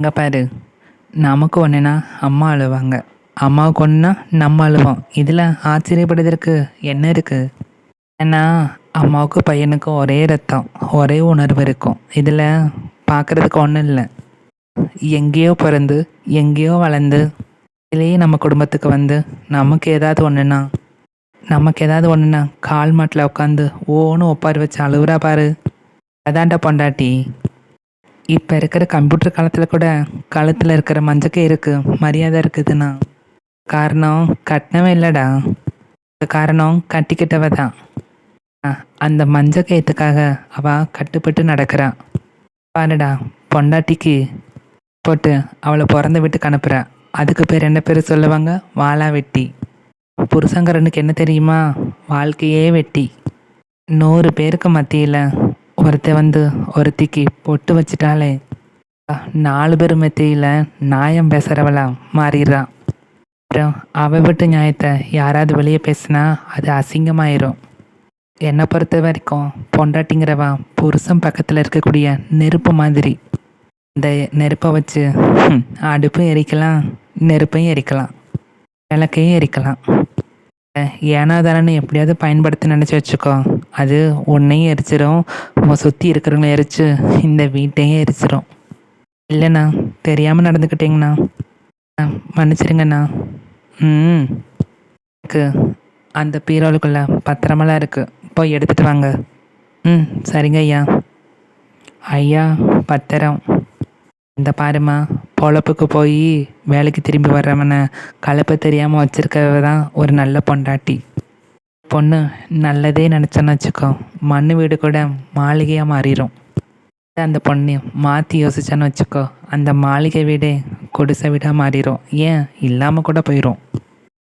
அங்கே பாரு. நமக்கு ஒன்றுனா அம்மா அழுவாங்க. அம்மாவுக்கு ஒன்றுனா நம்ம அழுவோம். இதில் ஆச்சரியப்படுறதுக்கு என்ன இருக்குது ஏன்னா அம்மாவுக்கு பையனுக்கும் ஒரே ரத்தம் ஒரே உணர்வு இருக்கும். இதில் பார்க்குறதுக்கு ஒன்றும் இல்லை. எங்கேயோ பிறந்து எங்கேயோ வளர்ந்து இதுலேயே நம்ம குடும்பத்துக்கு வந்து நமக்கு ஏதாவது ஒன்றுனா நமக்கு ஏதாவது ஒன்றுனா கால் மாட்டில் உட்காந்து ஓன்னு ஒப்பார் வச்சு அழுவுறா பாரு. அதான்டா பொண்டாட்டி. இப்போ இருக்கிற கம்ப்யூட்டர் காலத்தில் கூட கழுத்தில் இருக்கிற மஞ்சக்கை இருக்கு மரியாதை இருக்குதுன்னா காரணம் கட்டினவே இல்லைடா. காரணம் கட்டிக்கிட்டவ தான் அந்த மஞ்சக்கயத்துக்காக அவ கட்டுப்பட்டு நடக்கிறான் பாருடா பொண்டாட்டிக்கு போட்டு அவளை பிறந்த வீட்டுக்கு அனுப்புகிறா அதுக்கு பேர் என்ன பேர் சொல்லுவாங்க? வாளா வெட்டி. புருஷங்கரனுக்கு என்ன தெரியுமா? வாழ்க்கையே வெட்டி. நூறு பேருக்கு மத்தியில் ஒருத்த வந்து ஒருத்திக்கு பொட்டு வச்சிட்டாலே நாலு பேர் மெத்தையில் நியாயம் பேசுகிறவளா மாறிடுறான் அப்புறம் அவ விட்டு நியாயத்தை யாராவது வெளியே பேசினா அது அசிங்கமாயிரும். என்னை பொறுத்த வரைக்கும் பொண்டாட்டிங்கிறவன் புருஷன் பக்கத்தில் இருக்கக்கூடிய நெருப்பு மாதிரி. இந்த நெருப்பை வச்சு அடுப்பும் எரிக்கலாம் நெருப்பையும் எரிக்கலாம் விளக்கையும் எரிக்கலாம். ஏனாதாரன்னு ஏனா எப்படியாவது பயன்படுத்த நினச்சி வச்சுக்கோ. அது உன்னையும் எரிச்சிடும் உன் சுற்றி இருக்கிறவங்கள எரிச்சு இந்த வீட்டையும் எரிச்சிடும் இல்லைண்ணா தெரியாமல் நடந்துக்கிட்டீங்கண்ணா மன்னிச்சிருங்கண்ணா. மன்னிச்சிடுங்கண்ணா ம். இருக்கு. அந்த பீரோலுக்குள்ள பத்திரமெல்லாம் இருக்குது போய் எடுத்துகிட்டு வாங்க. ம் சரிங்க ஐயா. ஐயா பத்திரம். இந்த பாருமா பொழப்புக்கு போய் வேலைக்கு திரும்பி வர்றவனை கலப்பு தெரியாமல் வச்சுருக்கவ தான் ஒரு நல்ல பொண்டாட்டி. பொண்ணு நல்லதே நினச்சோன்னு வச்சுக்கோ. மண் வீடு கூட மாளிகையாக மாறிடும் அந்த பொண்ணு மாற்றி யோசிச்சேன்னு வச்சுக்கோ. அந்த மாளிகை வீடே குடிசை வீடாக மாறிடும் ஏன்? இல்லாமல் கூட போயிடும்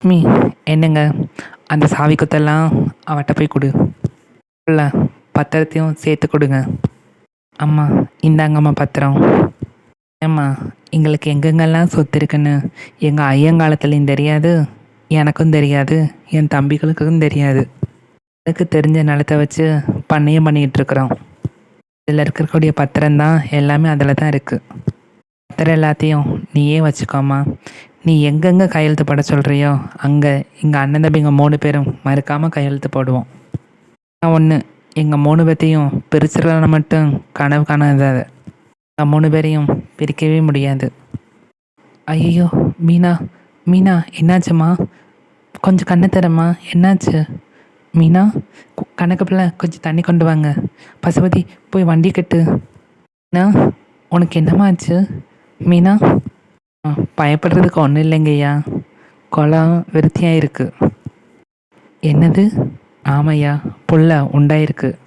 மீ என்னங்க? அந்த சாவி குத்தெல்லாம் அவட்ட போய் கொடு. இல்லை பத்திரத்தையும் சேர்த்து கொடுங்க. அம்மா இந்தாங்கம்மா பத்திரம். ஏம்மா எங்களுக்கு எங்கெங்கெல்லாம் சொத்து இருக்குன்னு எங்கள் ஐயங்காலத்துலேயும் தெரியாது. எனக்கும் தெரியாது. என் தம்பிகளுக்கும் தெரியாது. எனக்கு தெரிஞ்ச நிலத்தை வச்சு பண்ணையம் பண்ணிகிட்டு இருக்கிறோம் இதில் இருக்கக்கூடிய பத்திரம் தான் எல்லாமே அதில் தான் இருக்குது பத்திரம் எல்லாத்தையும் நீயே வச்சுக்கோமா நீ எங்கெங்கே கையெழுத்து போட சொல்கிறியோ அங்கே எங்கள் அண்ணன் தம்பிங்க மூணு பேரும் மறுக்காமல் கையெழுத்து போடுவோம். நான் ஒன்று எங்கள் மூணு பேர்த்தையும் பிரிச்சிடலாம் மட்டும் கனவு காணாத நான் மூணு பேரையும் பிரிக்கவே முடியாது. ஐயோ மீனா மீனா என்னாச்சும்மா? கொஞ்சம் கண்ணை தரம்மா என்னாச்சு? மீனா கு- கணக்கு பிள்ளை கொஞ்சம் தண்ணி கொண்டு வாங்க. பசுபதி போய் வண்டி கட்டு. மீனா உனக்கு என்னம்மா ஆச்சு மீனா பயப்படுறதுக்கு ஒன்றும் இல்லைங்கய்யா குளம் விருத்தியாக இருக்குது என்னது? ஆமையா புல்ல உண்டாயிருக்கு.